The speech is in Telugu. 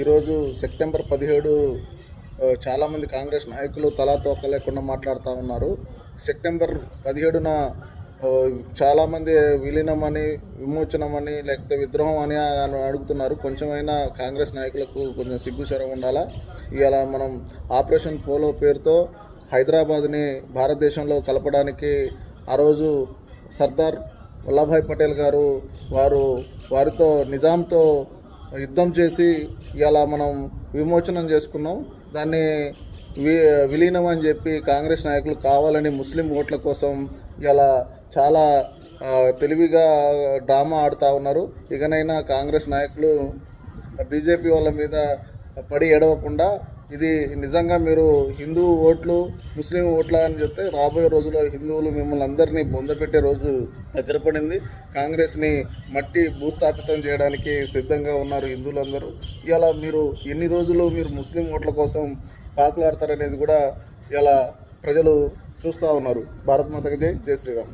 ఈరోజు సెప్టెంబర్ పదిహేడు చాలామంది కాంగ్రెస్ నాయకులు తలా తోక లేకుండా మాట్లాడుతూ ఉన్నారు. సెప్టెంబర్ పదిహేడున చాలామంది విలీనమని విమోచనమని లేకపోతే విద్రోహం అని అని అడుగుతున్నారు. కొంచెమైనా కాంగ్రెస్ నాయకులకు కొంచెం సిగ్గుచరం ఉండాలా? ఇవాళ మనం ఆపరేషన్ పోలో పేరుతో హైదరాబాద్ని భారతదేశంలో కలపడానికి ఆ రోజు సర్దార్ వల్లభాయ్ పటేల్ గారు వారు వారితో నిజాంతో యుద్ధం చేసి ఇలా మనం విమోచనం చేసుకున్నాం. దాన్ని వి విలీనం అని చెప్పి కాంగ్రెస్ నాయకులు కావాలని ముస్లిం ఓట్ల కోసం ఇలా చాలా తెలివిగా డ్రామా ఆడుతూ ఉన్నారు. ఇకనైనా కాంగ్రెస్ నాయకులు బీజేపీ వాళ్ళ మీద పడి ఎడవకుండా ఇది నిజంగా మీరు హిందూ ఓట్లు ముస్లిం ఓట్ల అని చెప్తే రాబోయే రోజుల్లో హిందువులు మిమ్మల్ని అందరినీ బొందపెట్టే రోజు దగ్గర పడింది. కాంగ్రెస్ని మట్టి భూస్థాపితం చేయడానికి సిద్ధంగా ఉన్నారు హిందువులందరూ. ఇలా మీరు ఎన్ని రోజులు మీరు ముస్లిం ఓట్ల కోసం పాకులాడతారనేది కూడా ఇలా ప్రజలు చూస్తూ ఉన్నారు. భారత్ మాతకి జై జై శ్రీరామ్.